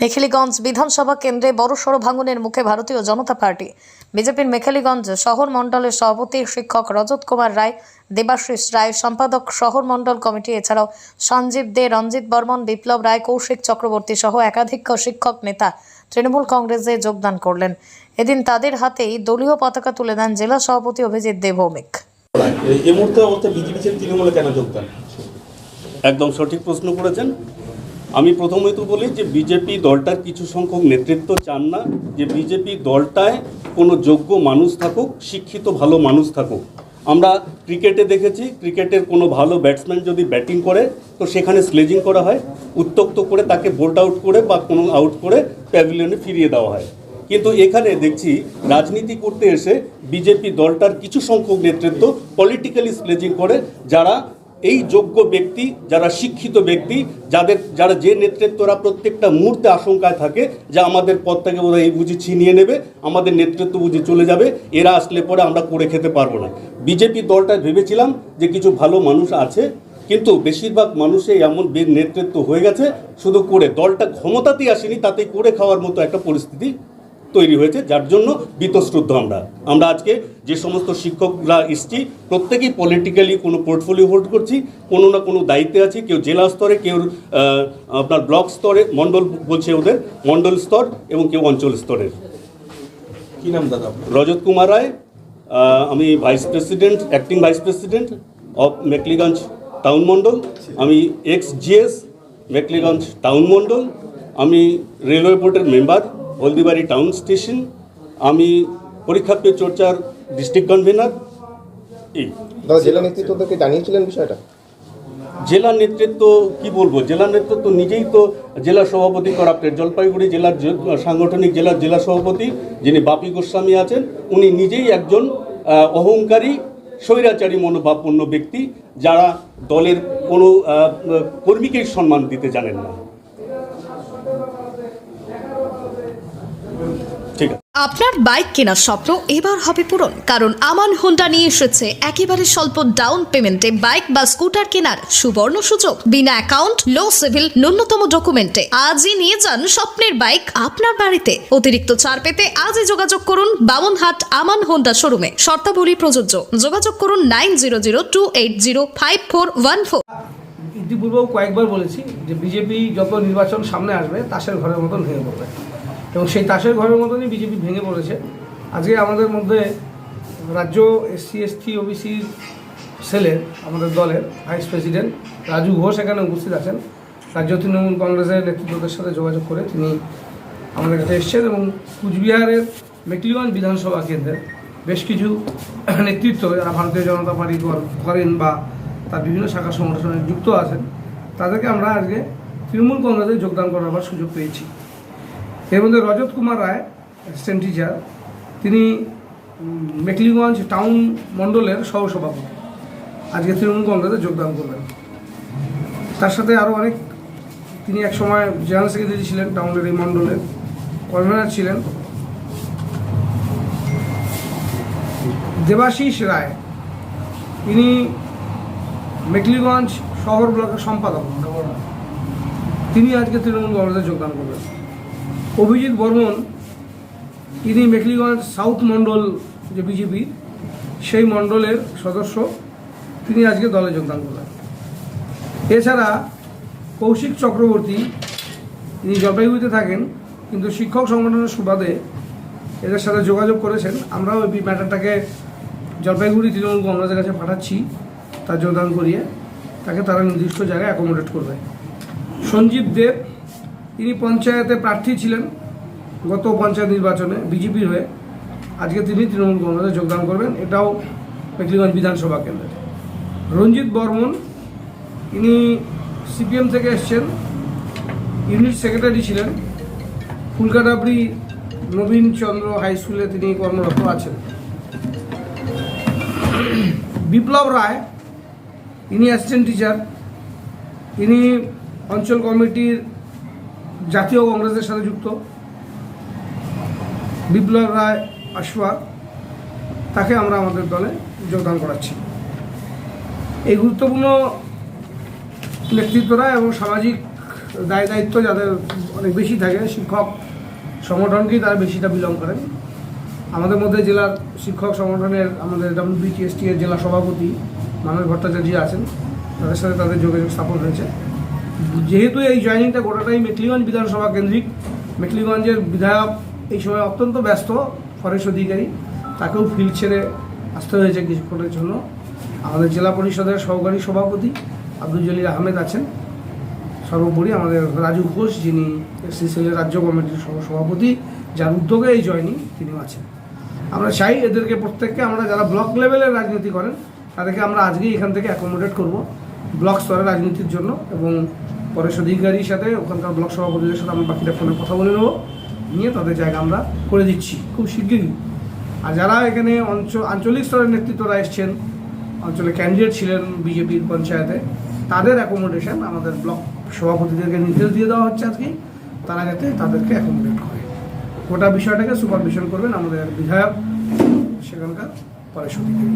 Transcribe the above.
মেখেলিগঞ্জ বিধানসভা কেন্দ্রে বড়সড় ভাঙনের মুখে ভারতীয় জনতা পার্টি। বিজেপির মেখেলিগঞ্জ শহর মণ্ডলের সভাপতি শিক্ষক রজত কুমার রায় দেবাশিস রায় সম্পাদক শহর মণ্ডল কমিটি এছাড়াও সঞ্জীব দে রঞ্জিত বর্মন বিপ্লব রায় কৌশিক চক্রবর্তী সহ একাধিক শিক্ষক নেতা তৃণমূল কংগ্রেসে যোগদান করলেন। এদিন তাদের হাতেই দলীয় পতাকা তুলে দেন জেলা সভাপতি অভিজিৎ দেব ভৌমিক। এই- এই মুহূর্তে অবস্থা বিজেপি ছেড়ে তৃণমূলে কেন যোগদান? একদম সঠিক প্রশ্ন করেছেন। আমি প্রথমে তো বলি যে বিজেপি দলটার কিছু সংখ্যক নেতৃত্ব চান না, যে বিজেপি দলটায় কোনো যোগ্য মানুষ থাকুক, শিক্ষিত ভালো মানুষ থাকুক। আমরা ক্রিকেটে দেখেছি, ক্রিকেটের কোনো ভালো ব্যাটসম্যান যদি ব্যাটিং করে, তো সেখানে স্লেজিং করা হয়, উত্তক্ত করে তাকে বোল্ড আউট করে বা কোনো আউট করে প্যাভিলিয়নে ফিরিয়ে দেওয়া হয়। কিন্তু এখানে দেখছি রাজনীতি করতে এসে বিজেপি দলটার কিছু সংখ্যক নেতৃত্ব পলিটিক্যালি স্লেজিং করে, যারা এই যোগ্য ব্যক্তি, যারা শিক্ষিত ব্যক্তি, যাদের, যারা যে নেতৃত্বরা প্রত্যেকটা মুহূর্তে আশঙ্কায় থাকে যে আমাদের পদ থেকে বোধহয় এই বুঝি ছিনিয়ে নেবে, আমাদের নেতৃত্ব বুঝি চলে যাবে, এরা আসলে পরে আমরা করে খেতে পারব না। বিজেপি দলটা ভেবেছিলাম যে কিছু ভালো মানুষ আছে, কিন্তু বেশিরভাগ মানুষই এমন নেতৃত্ব হয়ে গেছে, শুধু করে। দলটা ক্ষমতাতেই আসেনি তাতে করে খাওয়ার মতো একটা পরিস্থিতি তৈরি হয়েছে যার জন্য বীতশ্রদ্ধ আমরা। আমরা আজকে যে সমস্ত শিক্ষকরা এসছি প্রত্যেকেই পলিটিক্যালি কোনো পোর্টফোলিও হোল্ড করছি কোনো না কোনো দায়িত্বে আছি কেউ জেলা স্তরে কেউ আপনার ব্লক স্তরে মণ্ডল বলছে ওদের মণ্ডল স্তর এবং কেউ অঞ্চল স্তরের। কি নাম দাদা রজত কুমার রায় আমি vice president acting vice president of Mekliganj town মণ্ডল আমি এক্স জিএস মেকলিগঞ্জ টাউন মণ্ডল আমি রেলওয়ে বোর্ডের মেম্বার হলদিবাড়ি টাউন স্টেশন। আমি পরীক্ষা পে চর্চার ডিস্ট্রিক্ট কনভেনার। এই। দাদা জেলা নেতৃত্বকে জানিয়েছিলেন বিষয়টা? জেলা নেতৃত্ব কি বলব? জেলা নেতৃত্ব নিজেই তো জেলা সভাপতি করাপ্টেড। জলপাইগুড়ি জেলার সাংগঠনিক জেলার জেলা সভাপতি যিনি বাপি গোস্বামী আছেন উনি নিজেই একজন অহংকারী স্বৈরাচারী মনোভাবপূর্ণ ব্যক্তি যারা দলের কোনো কর্মীকেই সম্মান দিতে জানেন না। ঠিক আছে। আপনার বাইক কেনার স্বপ্ন এবার হবে পূরণ কারণ আমান হোন্ডা নিয়ে এসেছে একেবারে স্বল্প ডাউন পেমেন্টে বাইক বা স্কুটার কেনার সুবর্ণ সুযোগ। বিনা অ্যাকাউন্ট লো সিভিল ন্যূনতম ডকুমেন্টে। আজই নিয়ে যান স্বপ্নের বাইক আপনার বাড়িতে। অতিরিক্ত ছাড় পেতে আজই যোগাযোগ করুন বামনহাট আমান হোন্ডা শোরুমে। শর্তাবলী প্রযোজ্য। যোগাযোগ করুন nine zero zero two eight zero five four one four. ইতিপূর্বেও কয়েকবার বলেছি যে বিজেপি যত নির্বাচন সামনে আসবে তাসের ঘরের মতন ভেঙে পড়বে। এবং সেই তাসের ঘরের মতনই বিজেপি ভেঙে পড়েছে। আজকে আমাদের মধ্যে রাজ্য এসসি, এসটি, ওবিসি সেলের, আমাদের দলের ভাইস প্রেসিডেন্ট রাজু ঘোষ এখানে উপস্থিত আছেন। রাজ্য তৃণমূল কংগ্রেসের নেতৃত্বদের সাথে যোগাযোগ করে তিনি আমাদের কাছে এসছেন এবং কুচবিহারের মেকলিগঞ্জ বিধানসভা কেন্দ্রের বেশ কিছু নেতৃত্ব, যারা ভারতীয় জনতা পার্টি কর- করেন বা তার বিভিন্ন শাখা সংগঠনে যুক্ত আছেন, তাদেরকে আমরা আজকে তৃণমূল কংগ্রেসে যোগদান করার সুযোগ পেয়েছি। এর মধ্যে রজত কুমার রায় অ্যাসিস্ট্যান্ট টিচার তিনি মেকলিগঞ্জ টাউন মণ্ডলের সহসভাপতি। আজকে তৃণমূল কংগ্রেসে যোগদান করবেন তার সাথে আরও অনেক, তিনি এক সময় জেনারেল সেক্রেটারি ছিলেন টাউনের এই মণ্ডলের কনভেনার ছিলেন। দেবাশিস রায় তিনি মেকলিগঞ্জ শহর ব্লকের সম্পাদক। তিনি আজকে তৃণমূল কংগ্রেসে যোগদান করবেন অভিজিৎ বর্মন, তিনি মেখলিগঞ্জ সাউথ মণ্ডল যে বিজেপি, সেই মণ্ডলের সদস্য। তিনি আজকে দলে যোগদান করলেন। এছাড়া কৌশিক চক্রবর্তী, তিনি জলপাইগুড়িতে থাকেন, কিন্তু শিক্ষক সংগঠনের সুবাদে এদের সাথে যোগাযোগ করেছেন। আমরাও এই ম্যাটারটাকে জলপাইগুড়ি তৃণমূল কংগ্রেসের কাছে পাঠাচ্ছি, তার যোগদান করিয়ে। তাকে তারা নির্দিষ্ট জায়গায় অ্যাকোমোডেট করবে। সঞ্জীব দেব তিনি পঞ্চায়েতে প্রার্থী ছিলেন গত পঞ্চায়েত নির্বাচনে, বিজেপির হয়ে। আজকে তিনি তৃণমূল কংগ্রেসে যোগদান করবেন। এটাও মেকলিগঞ্জ বিধানসভা কেন্দ্রে। রঞ্জিত বর্মন তিনি সিপিএম থেকে এসছেন। ইউনিট সেক্রেটারি ছিলেন। ফুলকাটাবড়ি নবীন চন্দ্র হাই স্কুলে তিনি কর্মরত আছেন। বিপ্লব রায়, ইনি অ্যাসিস্ট্যান্ট টিচার। ইনি অঞ্চল কমিটির জাতীয় কংগ্রেসের সাথে যুক্ত। বিপ্লব রায় আশফাক তাকে আমরা আমাদের দলে যোগদান করাচ্ছি। এই গুরুত্বপূর্ণ নেতৃত্বরা এবং সামাজিক দায় দায়িত্ব যাদের অনেক বেশি থাকে, শিক্ষক সংগঠনকেই তারা বেশিটা বিলং করেন। আমাদের মধ্যে জেলার শিক্ষক সংগঠনের আমাদের ডাব্লিউবিটিএসটি এর জেলা সভাপতি মানব ভট্টাচার্য আছেন। তাদের সাথে তাদের যোগাযোগ স্থাপন হয়েছে। যেহেতু এই জয়েনিংটা গোটাটাই মেকলিগঞ্জ বিধানসভা কেন্দ্রিক, মেকলিগঞ্জের বিধায়ক এই সময় অত্যন্ত ব্যস্ত, ফরেস্ট অধিকারী, তাকেও ফিল্ড ছেড়ে আসতে হয়েছে কিছুক্ষণের জন্য। আমাদের জেলা পরিষদের সহকারী সভাপতি আব্দুল জলিল আহমেদ আছেন। সর্বোপরি আমাদের রাজু ঘোষ, যিনি এসসিসিএলের রাজ্য কমিটির সহ সভাপতি, যার উদ্যোগে এই জয়নিং তিনিও আছেন। আমরা চাই এদেরকে প্রত্যেককে, আমরা যারা ব্লক লেভেলের রাজনীতি করেন, তাদেরকে আমরা আজকেই এখান থেকে অ্যাকোমোডেট করব। ব্লক স্তরের রাজনীতির জন্য এবং পরেশ অধিকারীর সাথে ওখানকার ব্লক সভাপতিদের সাথে আমরা বাকিটা ফোনে কথা বলে নেব। নিয়ে তাদের জায়গা আমরা করে দিচ্ছি, খুব শিগগিরই। আর যারা এখানে আঞ্চলিক স্তরের নেতৃত্বরা এসছেন অঞ্চলে ক্যান্ডিডেট ছিলেন বিজেপির পঞ্চায়েতে, তাদের অ্যাকোমোডেশন আমাদের ব্লক সভাপতিদেরকে নির্দেশ দিয়ে দেওয়া হচ্ছে আজকে। তারা যাতে তাদেরকে অ্যাকোমোডেট করে। গোটা বিষয়টাকে সুপারভিশন করবেন আমাদের বিধায়ক, সেখানকার পরেশ অধিকারী